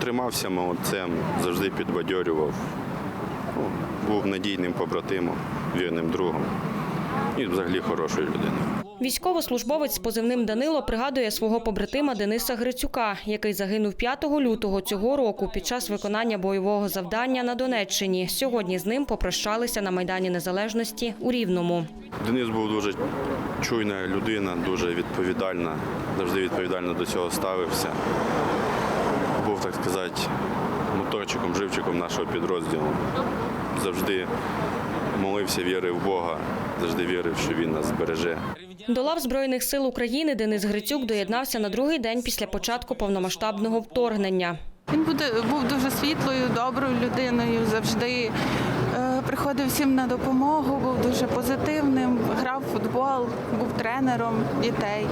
Тримався молодцем, завжди підбадьорював. Ну, був надійним побратимом, вірним другом і взагалі хорошою людиною. Військовослужбовець з позивним Данило пригадує свого побратима Дениса Грицюка, який загинув 5 лютого цього року під час виконання бойового завдання на Донеччині. Сьогодні з ним попрощалися на Майдані Незалежності у Рівному. Денис був дуже чуйна людина, дуже відповідальна, завжди відповідально до цього ставився. Так сказати, моторчиком, живчиком нашого підрозділу. Завжди молився, вірив в Бога, завжди вірив, що він нас збереже. До лав Збройних сил України Денис Грицюк доєднався на другий день після початку повномасштабного вторгнення. Він буде, був дуже світлою, доброю людиною, завжди е, приходив всім на допомогу, був дуже позитивним, грав в футбол, був тренером дітей.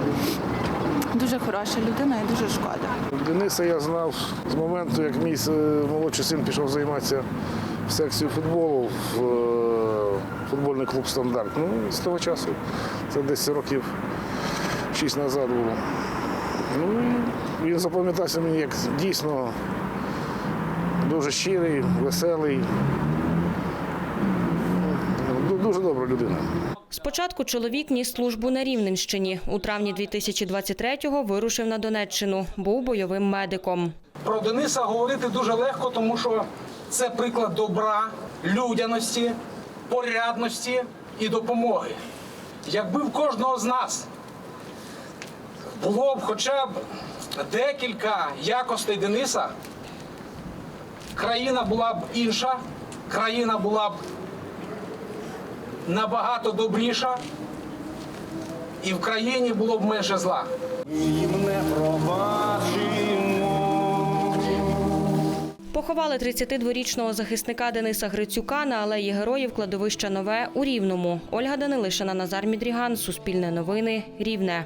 Дуже хороша людина і дуже шкода. Дениса я знав з моменту, як мій е, молодший син пішов займатися в секцію футболу в е, футбольний клуб Стандарт. Ну, з того часу, це десь років шість назад було. Ну, він запам'ятався мені як дійсно дуже щирий, веселий. Ну, Дуже добра людина. Спочатку чоловік ніс службу на Рівненщині. У травні 2023-го вирушив на Донеччину. Був бойовим медиком. Про Дениса говорити дуже легко, тому що це приклад добра, людяності, порядності і допомоги. Якби в кожного з нас було б хоча б декілька якостей Дениса, країна була б інша, країна була б набагато добріша, і в країні було б менше зла. Поховали 32-річного захисника Дениса Грицюка на алеї героїв кладовища Нове у Рівному. Ольга Данилишина, Назар Мідріган, Суспільне новини, Рівне.